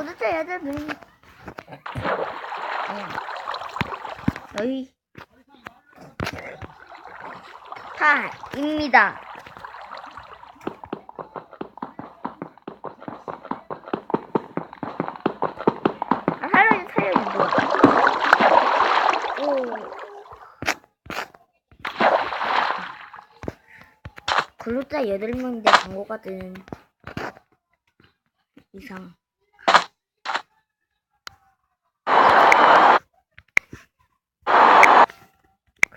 구독자 여덟 명. 여기 타입니다. 아, 살려줘, 살려줘, 누가. 오. 구독자 8명인데 광고가 든 이상.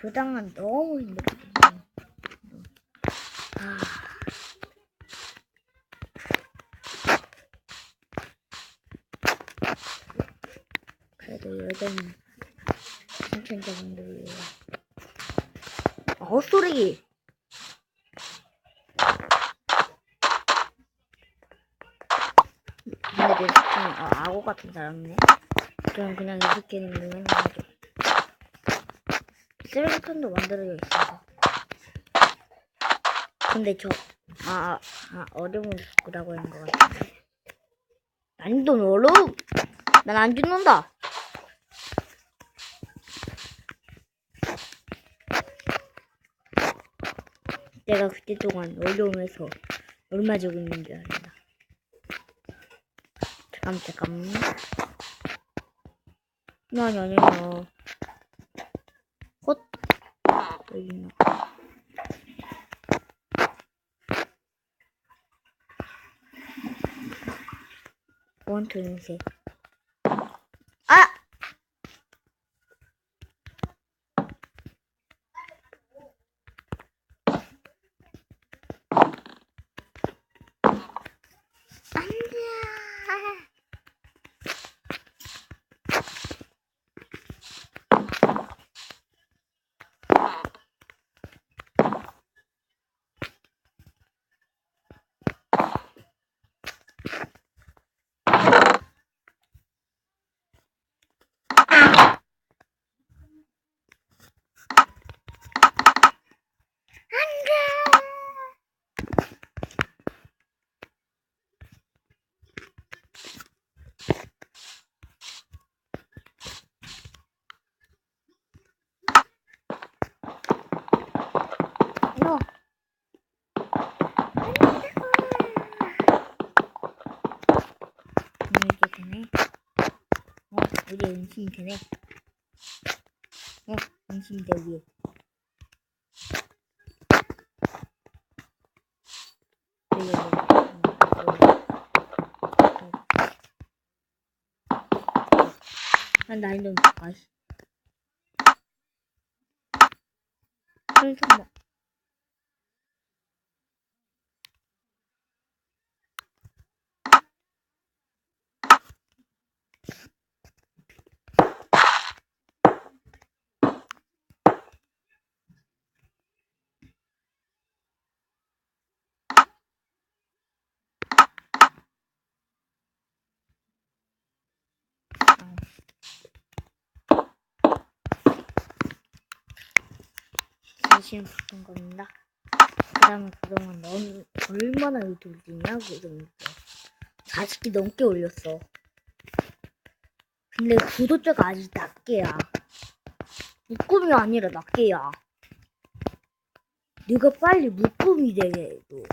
그 당은 너무 힘들거든요. 아. 그래도 여전 신천자분들이 어 헛소리 근데 내 스킨 어, 악어 같은 사람이네 그럼 그냥 이 스킨은 맨날 하죠 쓰레기통도 만들어져 있어서 근데 저 아, 아 어려운 구라고 하는 것 같은데 난이도는 어려움 난안 죽는다. 내가 그때 동안 어려움에서 얼마 적었는 줄 알았나? 잠깐 잠깐만. 아니 아니 아니 헛 여기 있나 원투는 셋 아! 안돼 너. 이게 되네. 어, 우리 은신 되네. 어, 은신 대 위에. 여기, 여기, 여기, 여기. 난 나이 좀 먹. 진심 붙은 겁니다. 그 다음에 그동안 넌 얼마나 유튜브 올리냐고 이러면서 40개 넘게 올렸어. 근데 구독자가 아직 낮게야. 묶음이 아니라 낮게야. 네가 빨리 묶음이 되게 해도